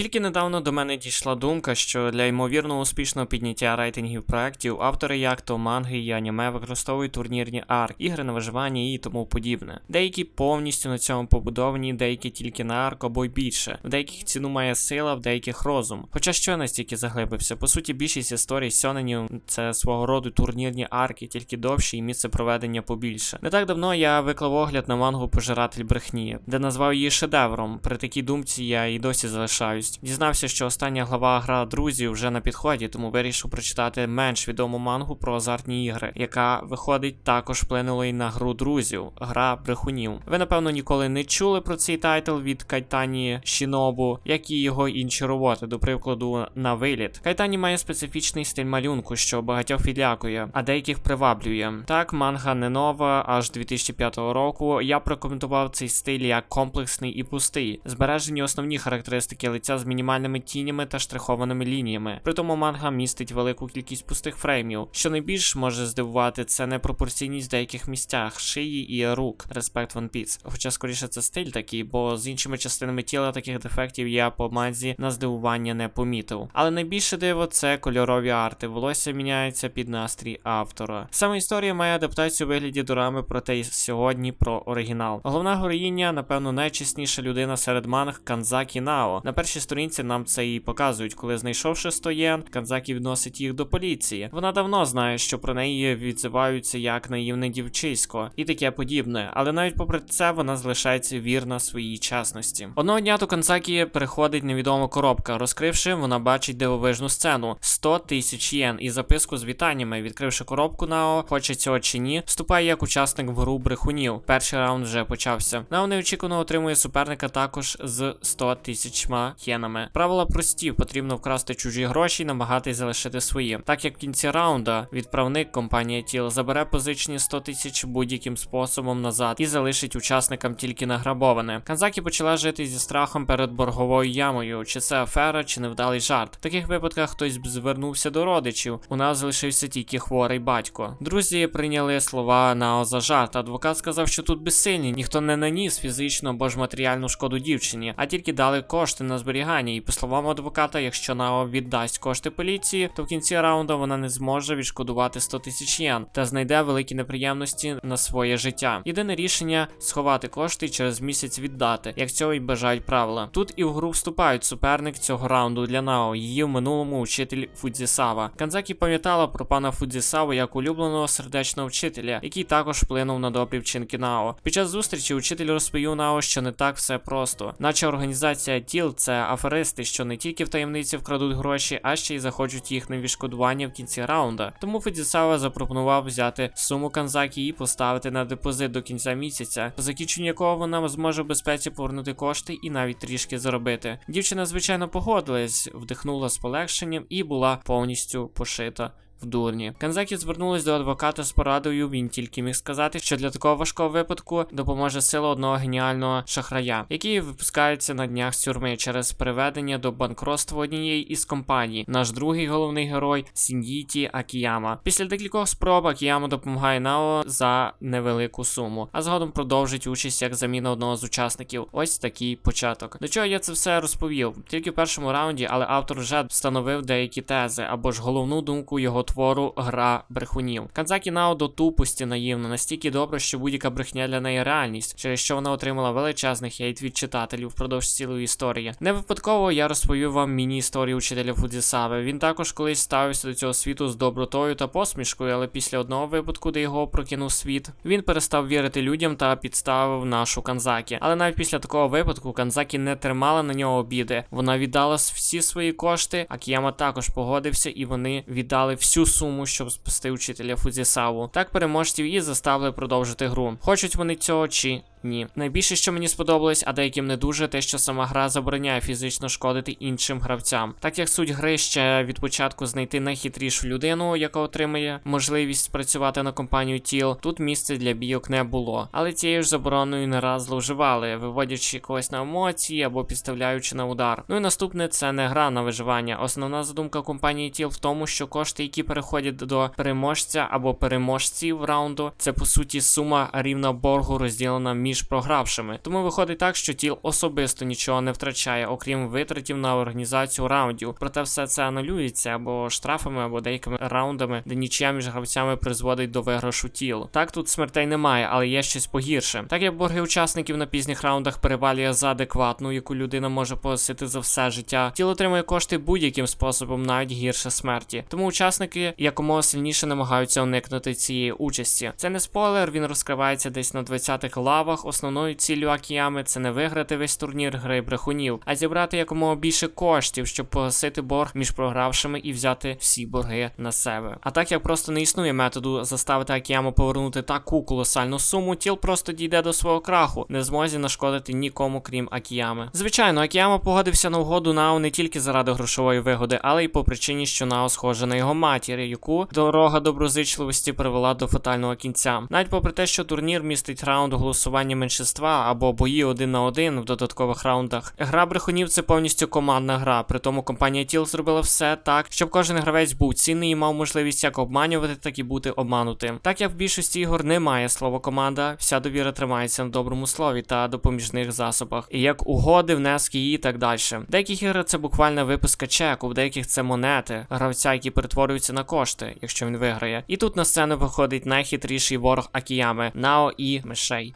Тільки недавно до мене дійшла думка, що для ймовірно успішного підняття рейтингів проєктів автори як то манги і аніме використовують турнірні арк, ігри на виживання і тому подібне. Деякі повністю на цьому побудовані, деякі тільки на арк або й більше. В деяких ціну має сила, в деяких розум. Хоча що настільки заглибився, по суті, більшість історій сьоненів це свого роду турнірні арки, тільки довші і місце проведення побільше. Не так давно я виклав огляд на мангу Пожиратель брехні, де назвав її шедевром. При такій думці я і досі залишаюсь. Дізнався, що остання глава гра друзів вже на підході, тому вирішив прочитати менш відому мангу про азартні ігри, яка виходить також вплинула й на гру друзів, гра брехунів. Ви напевно ніколи не чули про цей тайтл від Кайтані Шінобу, як і його інші роботи, до прикладу, на виліт. Кайтані має специфічний стиль малюнку, що багатьох відлякує, а деяких приваблює. Так, манга не нова, аж 2005 року. Я прокоментував цей стиль як комплексний і пустий, збережені основні характеристики лиця з мінімальними тінями та штрихованими лініями. При тому манга містить велику кількість пустих фреймів. Що найбільш може здивувати, це непропорційність в деяких місцях шиї і рук. Респект One Piece. Хоча скоріше це стиль такий, бо з іншими частинами тіла таких дефектів я по манзі на здивування не помітив. Але найбільше диво це кольорові арти. Волосся міняється під настрій автора. Саме історія має адаптацію у вигляді дорами, проте й сьогодні про оригінал. Головна героїня, напевно, найчесніша людина серед манг Канзакі Нао. На першій сторінці нам це і показують, коли знайшовши 100 єн, Канзакі відносить їх до поліції. Вона давно знає, що про неї відзиваються як наївне дівчисько і таке подібне, але навіть попри це вона залишається вірна своїй чесності. Одного дня до Канзакі приходить невідома коробка. Розкривши, вона бачить дивовижну сцену 100 тисяч єн і записку з вітаннями. Відкривши коробку Нао, хоче цього чи ні, вступає як учасник в гру брехунів. Перший раунд вже почався. Нао неочікувано отримує суперника також з 100 тисячма єнами. Правила прості: потрібно вкрасти чужі гроші і намагатись залишити свої. Так як в кінці раунда відправник компанія Тіл забере позичені 100 тисяч будь-яким способом назад і залишить учасникам тільки награбоване. Канзакі почала жити зі страхом перед борговою ямою, чи це афера, чи невдалий жарт. В таких випадках хтось б звернувся до родичів. У нас залишився тільки хворий батько. Друзі прийняли слова Нао за жарт. Адвокат сказав, що тут безсильні, ніхто не наніс фізичну або ж матеріальну шкоду дівчині, а тільки дали кошти на зберігання. І по словам адвоката, якщо Нао віддасть кошти поліції, то в кінці раунду вона не зможе відшкодувати 100 тисяч єн та знайде великі неприємності на своє життя. Єдине рішення сховати кошти і через місяць віддати, як цього й бажають правила. Тут і в гру вступають суперник цього раунду для Нао, її в минулому учитель Фудзісава. Канзакі пам'ятала про пана Фудзісаву як улюбленого сердечного вчителя, який також вплинув на добрі вчинки Нао. Під час зустрічі учитель розповів Нао, що не так все просто, наче організація тіл це аферисти, що не тільки в таємниці вкрадуть гроші, а ще й захочуть їх на відшкодування в кінці раунда. Тому Федісава запропонував взяти суму Канзакі і поставити на депозит до кінця місяця, по закінченню якого вона зможе в безпеці повернути кошти і навіть трішки заробити. Дівчина, звичайно, погодилась, вдихнула з полегшенням і була повністю пошита. В дурні. Канзакі звернулась до адвоката з порадою. Він тільки міг сказати, що для такого важкого випадку допоможе сила одного геніального шахрая, який випускається на днях з тюрми через приведення до банкротства однієї із компаній. Наш другий головний герой Сіндіті Акіяма. Після декількох спроб Акіяма допомагає Нао за невелику суму, а згодом продовжить участь як заміна одного з учасників. Ось такий початок. До чого я це все розповів? Тільки в першому раунді, але автор вже встановив деякі тези або ж головну думку його твору Гра брехунів. Канзакі Нао до тупості наївна, настільки добре, що будь-яка брехня для неї реальність, через що вона отримала величезний хейт від читателів впродовж цілої історії. Не випадково я розповів вам міні-історію учителя Фудзісави. Він також колись ставився до цього світу з добротою та посмішкою, але після одного випадку, де його прокинув світ, він перестав вірити людям та підставив нашу Канзакі. Але навіть після такого випадку Канзакі не тримала на нього обіди. Вона віддала всі свої кошти, а Кіяма також погодився, і вони віддали всю суму, щоб спасти учителя Фудзісаву. Так переможців і заставили продовжити гру. Хочуть вони цього чи ні. Найбільше, що мені сподобалось, а деяким не дуже, те, що сама гра забороняє фізично шкодити іншим гравцям. Так як суть гри ще від початку знайти найхитрішу людину, яка отримає можливість спрацювати на компанію тіл, тут місце для бійок не було. Але цією ж забороною не раз зловживали, виводячи когось на емоції або підставляючи на удар. Ну і наступне це не гра на виживання. Основна задумка компанії тіл в тому, що кошти, які переходять до переможця або переможців раунду, це по суті сума рівна боргу розділена між між програвшими. Тому виходить так, що тіл особисто нічого не втрачає, окрім витратів на організацію раундів. Проте все це анулюється або штрафами, або деякими раундами, де нічия між гравцями призводить до виграшу тіл. Так тут смертей немає, але є щось погірше. Так як борги учасників на пізніх раундах перевалює за адекватну, яку людина може погасити за все життя, тіло отримує кошти будь-яким способом, навіть гірше смерті. Тому учасники якомога сильніше намагаються уникнути цієї участі. Це не спойлер, він розкривається десь на 20-х лавах. Основною ціллю Акіями це не виграти весь турнір гри брехунів, а зібрати якомога більше коштів, щоб погасити борг між програвшими і взяти всі борги на себе. А так як просто не існує методу заставити Акіяму повернути таку колосальну суму, тіл просто дійде до свого краху, не змозі нашкодити нікому, крім Акіями. Звичайно, Акіяма погодився на угоду Нао не тільки заради грошової вигоди, але й по причині, що Нао схожа на його матір, яку дорога доброзичливості привела до фатального кінця. Навіть попри те, що турнір містить раунд голосування меншинства або бої один на один в додаткових раундах. Гра брехунів це повністю командна гра. При тому компанія Тіл зробила все так, щоб кожен гравець був цінний і мав можливість як обманювати, так і бути обманутим. Так як в більшості ігор немає слова команда, вся довіра тримається на доброму слові та допоміжних засобах, і як угоди, внески і так далі. В деяких іграх це буквально виписка чеку, в деяких це монети, гравця, які перетворюються на кошти, якщо він виграє. І тут на сцену виходить найхитріший ворог Акіями Нао і Мишей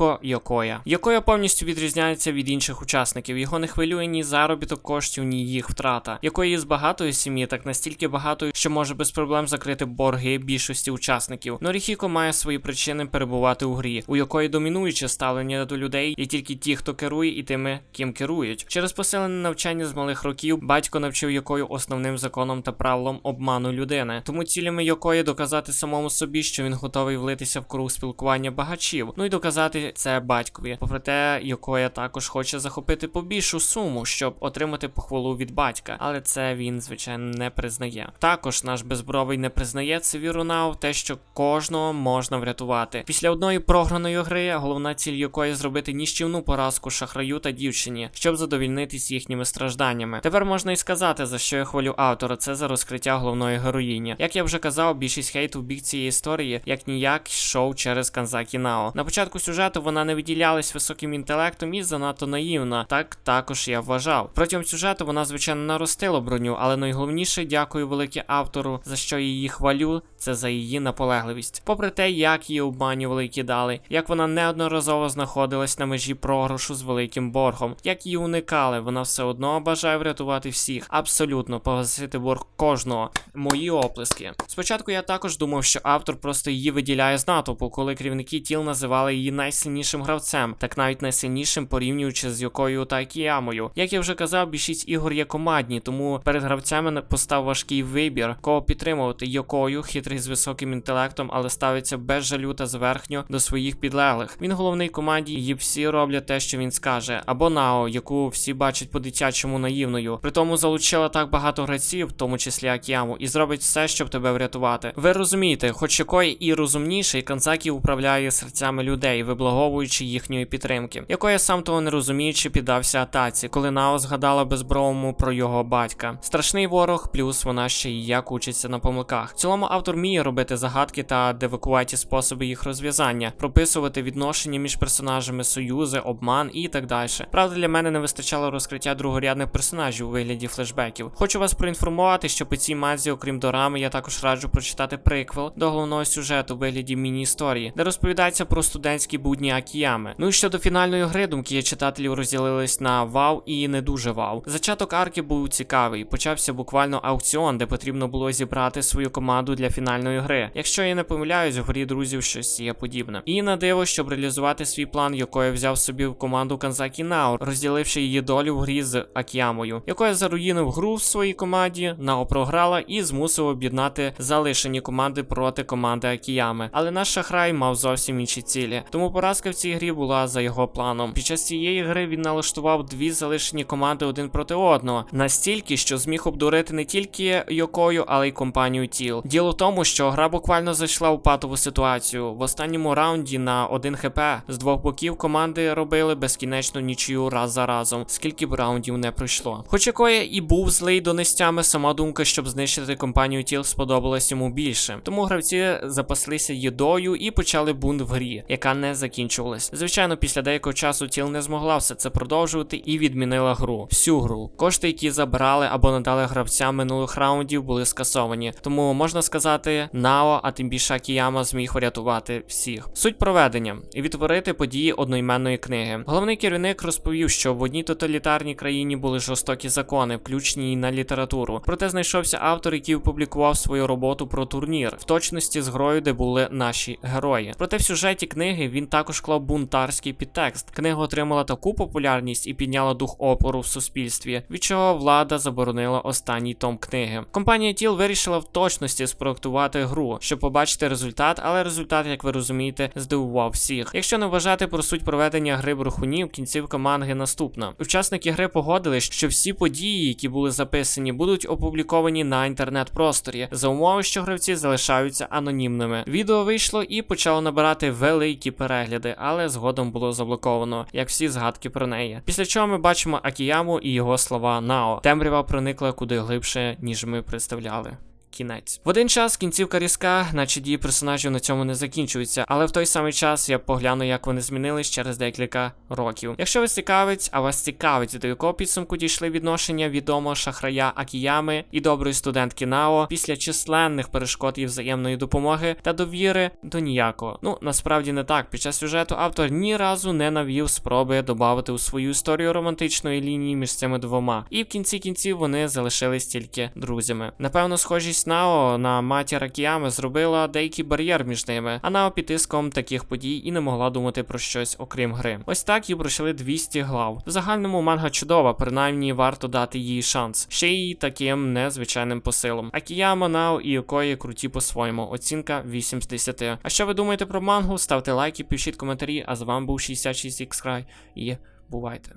Норіхіко Йокоя. Йокоя повністю відрізняється від інших учасників. Його не хвилює ні заробіток коштів, ні їх втрата. Якої з багатої сім'ї, так настільки багатої, що може без проблем закрити борги більшості учасників. Норіхіко має свої причини перебувати у грі, у якої домінуюче ставлення до людей є тільки ті, хто керує, і тими, ким керують. Через посилене навчання з малих років батько навчив Йокою основним законом та правилам обману людини. Тому цілями Йокої доказати самому собі, що він готовий влитися в круг спілкування багачів. Ну і доказати це батькові. Попри те, Йокоя також хоче захопити побільшу суму, щоб отримати похвалу від батька, але це він, звичайно, не признає. Також наш безбровий не признає це віру на те, що кожного можна врятувати. Після одної програної гри головна ціль якої зробити ніщівну поразку шахраю та дівчині, щоб задовільнитись їхніми стражданнями. Тепер можна і сказати, за що я хвалю автора, це за розкриття головної героїні. Як я вже казав, більшість хейту в бік цієї історії як ніяк йшов через Канзакі Нао. На початку сюжету вона не виділялась високим інтелектом і занадто наївна. Так також я вважав. Протягом сюжету вона, звичайно, наростила броню, але найголовніше дякую велике автору, за що її хвалю, це за її наполегливість. Попри те, як її обманювали і кидали, як вона неодноразово знаходилась на межі програшу з великим боргом, як її уникали, вона все одно бажає врятувати всіх, абсолютно погасити борг кожного. Мої оплески. Спочатку я також думав, що автор просто її виділяє з натовпу, коли керівники тіл називали її найсильнішим гравцем, так навіть найсильнішим порівнюючи з Йокою та Акіямою. Як я вже казав, більшість ігор є командні, тому перед гравцями постав важкий вибір, кого підтримувати Йокою, хитрий з високим інтелектом, але ставиться без жалю та зверхньо до своїх підлеглих. Він головний команді, і всі роблять те, що він скаже, або Нао, яку всі бачать по-дитячому наївною. При тому залучила так багато гравців, в тому числі Акіяму, і зробить все, щоб тебе врятувати. Ви розумієте, хоч якої і розумніший, Канзакі управляє серцями людей, виблаговуючи їхньої підтримки, якої сам того не розуміючи, піддався атаці, коли Нао згадала безбровому про його батька. Страшний ворог, плюс вона ще й як учиться на помилках. В цілому автор вміє робити загадки та девакуваті способи їх розв'язання, прописувати відношення між персонажами, союзи, обман і так далі. Правда, для мене не вистачало розкриття другорядних персонажів у вигляді флешбеків. Хочу вас проінформувати, що по цій мазі, окрім дорами, я також раджу прочитати приквел до головного сюжету у вигляді міні-історії, де розповідається про студентські будні Акіями. Ну і щодо фінальної гри, думки читателів розділились на вау і не дуже вау. Зачаток арки був цікавий. Почався буквально аукціон, де потрібно було зібрати свою команду для фінальної гри. Якщо я не помиляюсь, в грі друзів щось є подібне. І на диво, щоб реалізувати свій план, якою взяв собі в команду Канзакі Нао, розділивши її долю в грі з Акіямою, якою заруїнив гру в своїй команді, Нао програла і змусив об'єднати залишені команди проти команди Акіями. Але наш шахрай мав зовсім інші цілі. Тому поразка в цій грі була за його планом. Під час цієї гри він налаштував дві залишені команди один проти одного, настільки, що зміг обдурити не тільки Йокою, але й компанію тіл. Діло в тому, що гра буквально зайшла у патову ситуацію. В останньому раунді на 1 хп з двох боків команди робили безкінечну нічию раз за разом, скільки б раундів не пройшло. Хоч якої і був злий донестями, сама думка, щоб знищити компанію тіл, сподобалась йому більше. Тому гравці запаслися їдою і почали бунт в грі, яка не закінчувались. Звичайно, після деякого часу тіл не змогла все це продовжувати і відмінила гру. Всю гру. Кошти, які забрали або надали гравцям минулих раундів, були скасовані. Тому можна сказати, Нао, а тим більше Акіяма зміг врятувати всіх. Суть проведення відтворити події одноіменної книги. Головний керівник розповів, що в одній тоталітарній країні були жорстокі закони, включені й на літературу. Проте знайшовся автор, який опублікував свою роботу про турнір, в точності з грою, де були наші герої. Проте в сюжеті книги він також клав бунтарський підтекст. Книга отримала таку популярність і підняла дух опору в суспільстві, від чого влада заборонила останній том книги. Компанія Тіл вирішила в точності спроектувати гру, щоб побачити результат, але результат, як ви розумієте, здивував всіх. Якщо не вважати про суть проведення гри брехунів, кінцівка манги наступна. Учасники гри погодились, що всі події, які були записані, будуть опубліковані на інтернет-просторі за умови, що гравці залишаються анонімними. Відео вийшло і почало набирати великі перегляди, але згодом було заблоковано, як всі згадки про неї. Після чого ми бачимо Акіяму і його слова Нао. Темрява проникла куди глибше, ніж ми представляли. Кінець в один час кінцівка різка, наче дії персонажів на цьому не закінчуються, але в той самий час я погляну, як вони змінились через декілька років. Якщо вас цікавить, а вас цікавить, до якого підсумку дійшли відношення відомого шахрая Акіями і доброї студентки Нао після численних перешкод і взаємної допомоги та довіри до ніякого. Ну насправді не так. Під час сюжету автор ні разу не навів спроби додати у свою історію романтичної лінії між цими двома, і в кінці кінців вони залишились тільки друзями. Напевно, схожість Нао на матір Акіями зробила деякий бар'єр між ними, а Нао під тиском таких подій і не могла думати про щось окрім гри. Ось так їй пройшли 200 глав. В загальному манга чудова, принаймні варто дати їй шанс. Ще й таким незвичайним посилом. Акіяма, Нао і Окої круті по-своєму. Оцінка 8 з 10. А що ви думаєте про мангу? Ставте лайки, пишіть коментарі. А з вами був 66 x і бувайте.